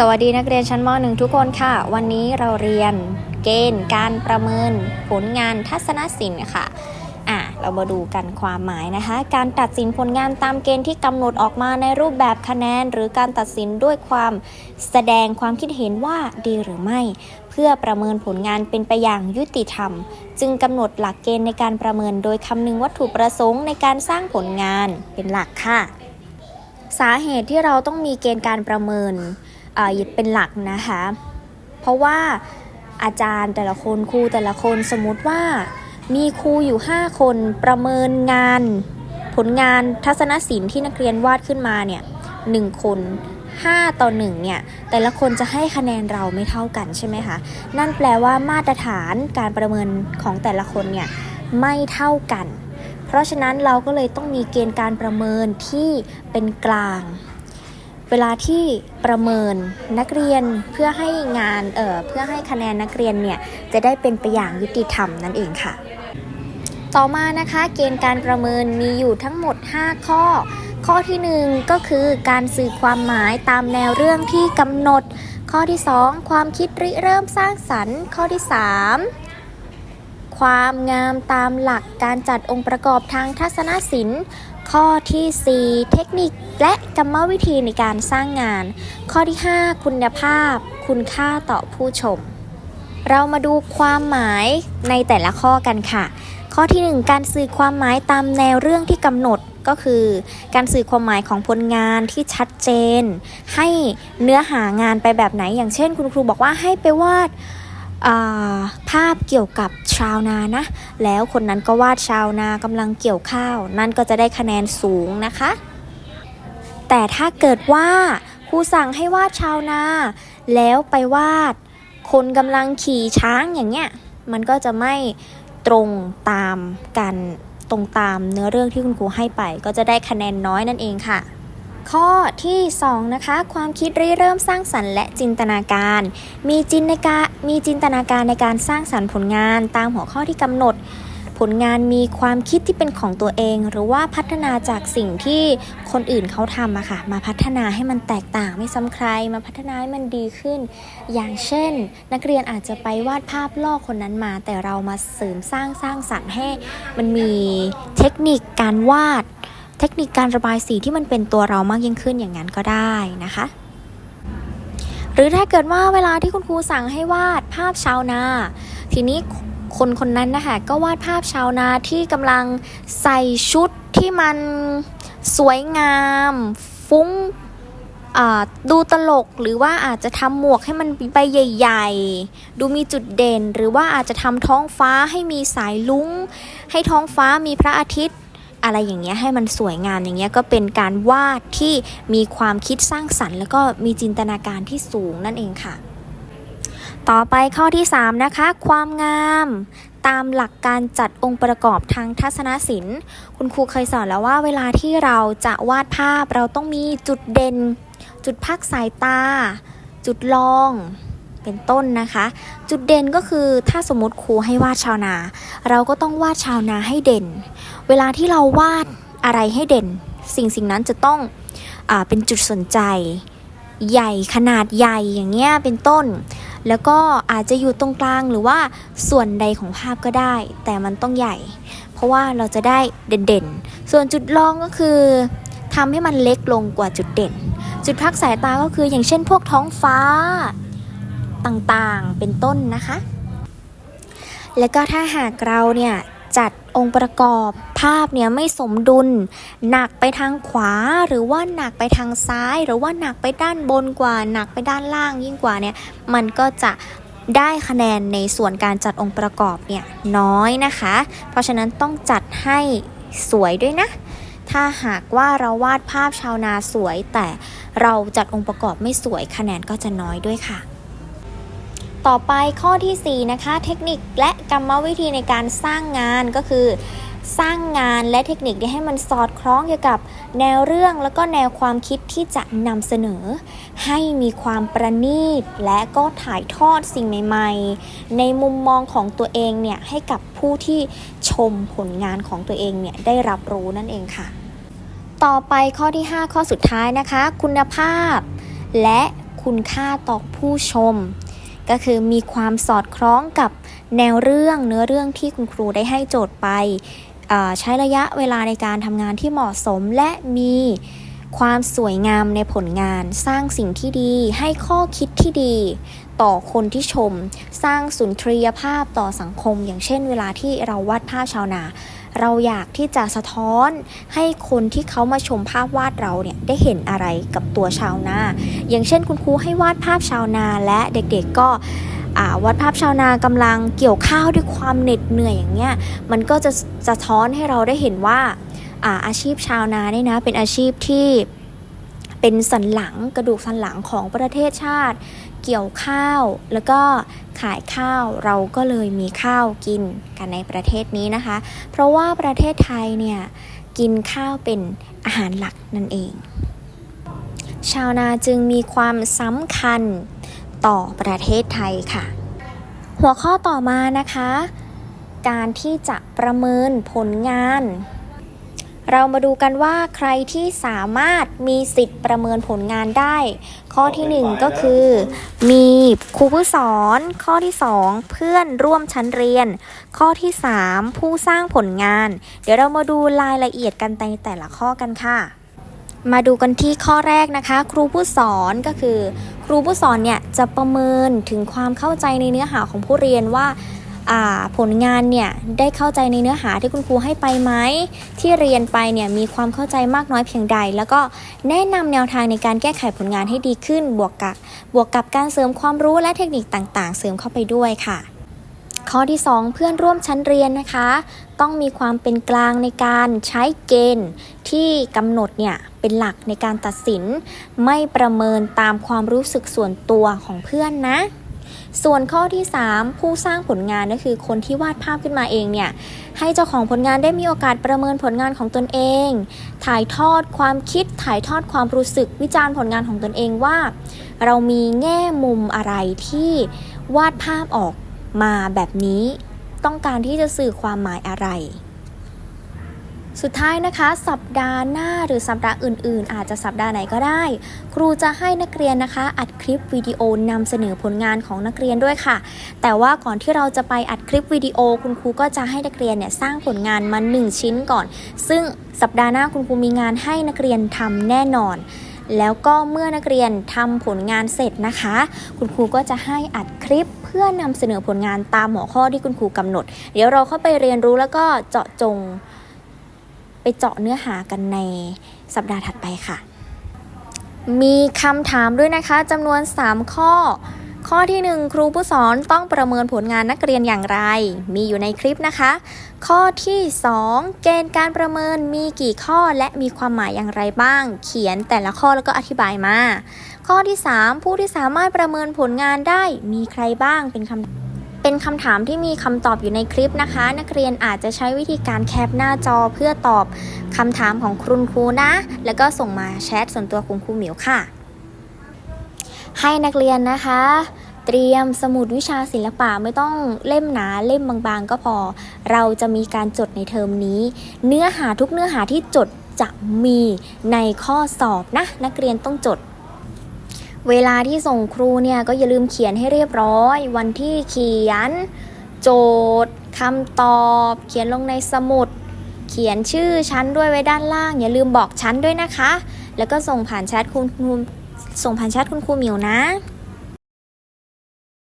สวัสดีนักเรียนชั้นม .1 ทุกคนค่ะ วันนี้เราเรียนเกณฑ์การประเมินผลงานทัศนศิลป์ค่ะอะ เรามาดูกันความหมายนะคะ การตัดสินผลงานตามเกณฑ์ที่กำหนดออกมาในรูปแบบคะแนน หรือการตัดสินด้วยความแสดงความคิดเห็นว่าดีหรือไม่ เพื่อประเมินผลงานเป็นไปอย่างยุติธรรม จึงกำหนดหลักเกณฑ์ในการประเมินโดยคำนึงวัตถุประสงค์ในการสร้างผลงานเป็นหลักค่ะ สาเหตุที่เราต้องมีเกณฑ์การประเมิน เอ่อเป็นหลักนะคะ เพราะว่าอาจารย์แต่ละคนครูแต่ละคนสมมุติว่ามีครูอยู่ 5 คนประเมินงาน ผลงานทัศนศิลป์ที่นักเรียนวาดขึ้นมาเนี่ยหนึ่งคน5 ต่อ 1 เนี่ย แต่ละคนจะให้คะแนนเราไม่เท่ากันใช่ไหมคะ นั่นแปลว่ามาตรฐานการประเมินของแต่ละคนเนี่ย ไม่เท่ากัน เพราะฉะนั้นเราก็เลยต้องมีเกณฑ์การประเมินที่เป็นกลาง เวลาที่ประเมินนักเรียนเพื่อให้งานเอ่อเพื่อให้คะแนนนักเรียนเนี่ยจะได้เป็นไปอย่างยุติธรรมนั่นเองค่ะ ต่อมานะคะเกณฑ์การประเมินมีอยู่ทั้งหมด 5 ข้อ ข้อที่ 1 ก็คือการสื่อความหมายตามแนวเรื่องที่กำหนด ข้อที่ 2 ความคิดริเริ่มสร้างสรรค์ ข้อที่ 3 ความงามตามหลักการจัดองค์ประกอบทางทัศนศิลป์ ข้อที่ 4 เทคนิคและกรรมวิธีในการสร้างงาน ข้อที่ 5 คุณภาพ คุณค่าต่อผู้ชม เรามาดูความหมายในแต่ละข้อกันค่ะ ข้อที่ 1 การสื่อความหมายตามแนวเรื่องที่กำหนดก็คือการสื่อความหมายของผลงานที่ชัดเจน ให้เนื้อหางานไปแบบไหนอย่างเช่น คุณครูบอกว่าให้ไปวาด ภาพเกี่ยวกับชาวนานะ แล้วคนนั้นก็วาดชาวนากำลังเกี่ยวข้าว นั่นก็จะได้คะแนนสูงนะคะ แต่ถ้าเกิดว่าครูสั่งให้วาดชาวนา แล้วไปวาด คนกำลังขี่ช้างอย่างเงี้ย มันก็จะไม่ตรงตามกันตรงตามเนื้อเรื่องที่คุณครูให้ไป ก็จะได้คะแนนน้อยนั่นเองค่ะ ข้อที่ 2 นะคะ ความคิดริเริ่มสร้างสรรค์และจินตนาการ มีจินตนาการมีจินตนาการในการสร้างสรรค์ผลงานตามหัวข้อที่กำหนด ผลงานมีความคิดที่เป็นของตัวเอง หรือว่าพัฒนาจากสิ่งที่คนอื่นเขาทำอะค่ะ มาพัฒนาให้มันแตกต่างไม่ซ้ำใคร มาพัฒนาให้มันดีขึ้น อย่างเช่น นักเรียนอาจจะไปวาดภาพลอกคนนั้นมา แต่เรามาเสริมสร้างสร้างสรรค์ให้ มันมีเทคนิคการวาด เทคนิคการระบายสีที่มันเป็นตัวเรามากยิ่งขึ้นอย่างนั้นก็ได้นะคะ หรือถ้าเกิดว่าเวลาที่คุณครูสั่งให้วาดภาพชาวนา ทีนี้คนคนนั้นนะคะก็วาดภาพชาวนาที่กำลังใส่ชุดที่มันสวยงาม ฟุ้งดูตลกหรือว่าอาจจะทำหมวกให้มันใบใหญ่ ๆ ดูมีจุดเด่น หรือว่าอาจจะทำท้องฟ้าให้มีสายลุ้ง ให้ท้องฟ้ามีพระอาทิตย์ อะไรอย่างเงี้ยให้มันสวยงามอย่างเงี้ยก็เป็นการวาดที่มีความคิดสร้างสรรค์ แล้วก็มีจินตนาการที่สูงนั่นเองค่ะ ต่อไปข้อที่ 3 นะคะ ความงามตามหลักการจัดองค์ประกอบทางทัศนศิลป์ คุณครูเคยสอนแล้วว่าเวลาที่เราจะวาดภาพเราต้องมีจุดเด่น จุดพักสายตา จุดลอง เป็นต้นนะคะ จุดเด่นก็คือถ้าสมมติครูให้วาดชาวนา เราก็ต้องวาดชาวนาให้เด่น เวลาที่เราวาดอะไรให้เด่น สิ่งสิ่งนั้นจะต้องอเป็นจุดสนใจ ใหญ่ขนาดใหญ่อย่างเงี้ยเป็นต้น แล้วก็อาจจะอยู่ตรงกลางหรือว่าส่วนใดของภาพก็ได้ แต่มันต้องใหญ่ เพราะว่าเราจะได้เด่นๆ ส่วนจุดรองก็คือทำให้มันเล็กลงกว่าจุดเด่น จุดพักสายตาก็คืออย่างเช่นพวกท้องฟ้า ต่างๆ เป็นต้นนะคะ แล้วก็ถ้าหากเราเนี่ยจัดองค์ประกอบภาพเนี่ยไม่สมดุล หนักไปทางขวาหรือว่าหนักไปทางซ้าย หรือว่าหนักไปด้านบนกว่า หนักไปด้านล่างยิ่งกว่าเนี่ยมันก็จะได้คะแนนในส่วนการจัดองค์ประกอบเนี่ยน้อยนะคะ เพราะฉะนั้นต้องจัดให้สวยด้วยนะ ถ้าหากว่าเราวาดภาพชาวนาสวย แต่เราจัดองค์ประกอบไม่สวยคะแนนก็จะน้อยด้วยค่ะ ต่อไปข้อทีสี่ 4 นะคะ เทคนิคและกรรมวิธีในการสร้างงานก็คือ สร้างงานและเทคนิคที่ให้มันสอดคล้องเกี่ยวกับแนวเรื่องแล้วก็แนวความคิดที่จะนำเสนอ ให้มีความประณีตและก็ถ่ายทอดสิ่งใหม่ ๆ ในมุมมองของตัวเองเนี่ยให้กับผู้ที่ชมผลงานของตัวเองเนี่ยได้รับรู้นั่นเองค่ะ ต่อไปข้อที่ 5 ข้อสุดท้ายนะคะ คุณภาพ และคุณค่าต่อผู้ชม ก็คือมีความสอดคล้องกับแนวเรื่องเนื้อเรื่องที่คุณครูได้ให้โจทย์ไปใช้ระยะเวลาในการทำงานที่เหมาะสมและมีความสวยงามในผลงาน สร้างสิ่งที่ดี ให้ข้อคิดที่ดี ต่อคนที่ชม สร้างสุนทรียภาพต่อสังคม อย่างเช่น เวลาที่เราวาดภาพชาวนา เราอยากที่จะสะท้อนให้คนที่เขามาชมภาพวาดเราเนี่ยได้เห็นอะไรกับตัวชาวนา อย่างเช่นคุณครูให้วาดภาพชาวนาและเด็กๆก็วาดภาพชาวนากำลังเกี่ยวข้าวด้วยความเหน็ดเหนื่อยอย่างเงี้ยมันก็จะสะท้อนให้เราได้เห็นว่าอ่าอาชีพชาวนาเนี่ยนะเป็นอาชีพที่เป็นสันหลังกระดูกสันหลังของประเทศชาติ เกี่ยวข้าว แล้วก็ขายข้าวเราก็เลยมีข้าวกินกันในประเทศนี้นะคะ เพราะว่าประเทศไทยเนี่ยกินข้าวเป็นอาหารหลักนั่นเอง ชาวนาจึงมีความสำคัญต่อประเทศไทยค่ะ หัวข้อต่อมานะคะ การที่จะประเมินผลงาน เรามาดูกันว่าใครที่สามารถมีสิทธิ์ประเมินผลงานได้ ข้อทีหนึ่1 ก็คือ มีครูผู้สอน ข้อที่ 2 เพื่อนร่วมชั้นเรียน ข้อที่ 3 ผู้สร้างผลงาน เดี๋ยวเรามาดูรายละเอียดกันในแต่ละข้อกันค่ะ มาดูกันที่ข้อแรกนะคะ ครูผู้สอนก็คือ ครูผู้สอนเนี่ยจะประเมินถึงความเข้าใจในเนื้อหาของผู้เรียนว่าอ่า ผลงานเนี่ยได้เข้าใจในเนื้อหาที่คุณครูให้ไปไหมที่เรียนไปเนี่ยมีความเข้าใจมากน้อยเพียงใด แล้วก็แนะนำแนวทางในการแก้ไขผลงานให้ดีขึ้น บวกกับบวกกับการเสริมความรู้และเทคนิคต่างๆ เสริมเข้าไปด้วยค่ะ ข้อที่ 2 เพื่อนร่วมชั้นเรียนนะคะ ต้องมีความเป็นกลางในการใช้เกณฑ์ที่กำหนดเนี่ยเป็นหลักในการตัดสิน ไม่ประเมินตามความรู้สึกส่วนตัวของเพื่อนนะ ส่วนข้อที่ 3 ผู้สร้างผลงานก็คือคนที่วาดภาพขึ้นมาเองเนี่ยให้เจ้าของผลงานได้มีโอกาสประเมินผลงานของตนเอง ถ่ายทอดความคิด ถ่ายทอดความรู้สึกวิจารณ์ผลงานของตนเองว่า เรามีแง่มุมอะไรที่วาดภาพออกมาแบบนี้ ต้องการที่จะสื่อความหมายอะไร สุดท้ายนะคะ สัปดาห์หน้าหรือสัปดาห์อื่น ๆ อาจจะสัปดาห์ไหนก็ได้ ครูจะให้นักเรียนนะคะ อัดคลิปวิดีโอนำเสนอผลงานของนักเรียนด้วยค่ะ แต่ว่าก่อนที่เราจะไปอัดคลิปวิดีโอ คุณครูก็จะให้นักเรียนเนี่ยสร้างผลงานมา1ชิ้นก่อน ซึ่งสัปดาห์หน้าคุณครูมีงานให้นักเรียนทำแน่นอนแล้วก็เมื่อนักเรียนทำผลงานเสร็จนะคะ คุณครูก็จะให้อัดคลิปเพื่อนำเสนอผลงานตามหัวข้อที่คุณครูกำหนด เดี๋ยวเราเข้าไปเรียนรู้แล้วก็เจาะจง ไปเจาะเนื้อหากันในสัปดาห์ถัดไปค่ะ มีคำถามด้วยนะคะจำนวน 3 ข้อ ข้อที่ 1 ครูผู้สอนต้องประเมินผลงานนักเรียนอย่างไร มีอยู่ในคลิปนะคะ ข้อที่ 2 เกณฑ์การประเมินมีกี่ข้อและมีความหมายอย่างไรบ้าง เขียนแต่ละข้อแล้วก็อธิบายมา ข้อที่ 3 ผู้ที่สามารถประเมินผลงานได้มีใครบ้างเป็นคำ เป็นคำถามที่มีคำตอบอยู่ในคลิปนะคะ นักเรียนอาจจะใช้วิธีการแคปหน้าจอเพื่อตอบคำถามของคุณครูนะ แล้วก็ส่งมาแชทส่วนตัวคุณครูหมิวค่ะ ให้นักเรียนนะคะ เตรียมสมุดวิชาศิลปะไม่ต้องเล่มหนาเล่มบางๆ ก็พอ เราจะมีการจดในเทอมนี้ เนื้อหาทุกเนื้อหาที่จดจะมีในข้อสอบนะ นักเรียนต้องจด เวลาที่ส่งครูเนี่ยก็อย่าลืมเขียนให้เรียบร้อย วันที่เขียน โจทย์คำตอบ เขียนลงในสมุด เขียนชื่อชั้นด้วยไว้ด้านล่าง อย่าลืมบอกชั้นด้วยนะคะ แล้วก็ส่งผ่านแชทคุณครูส่งผ่านแชทคุณครูหมิวนะ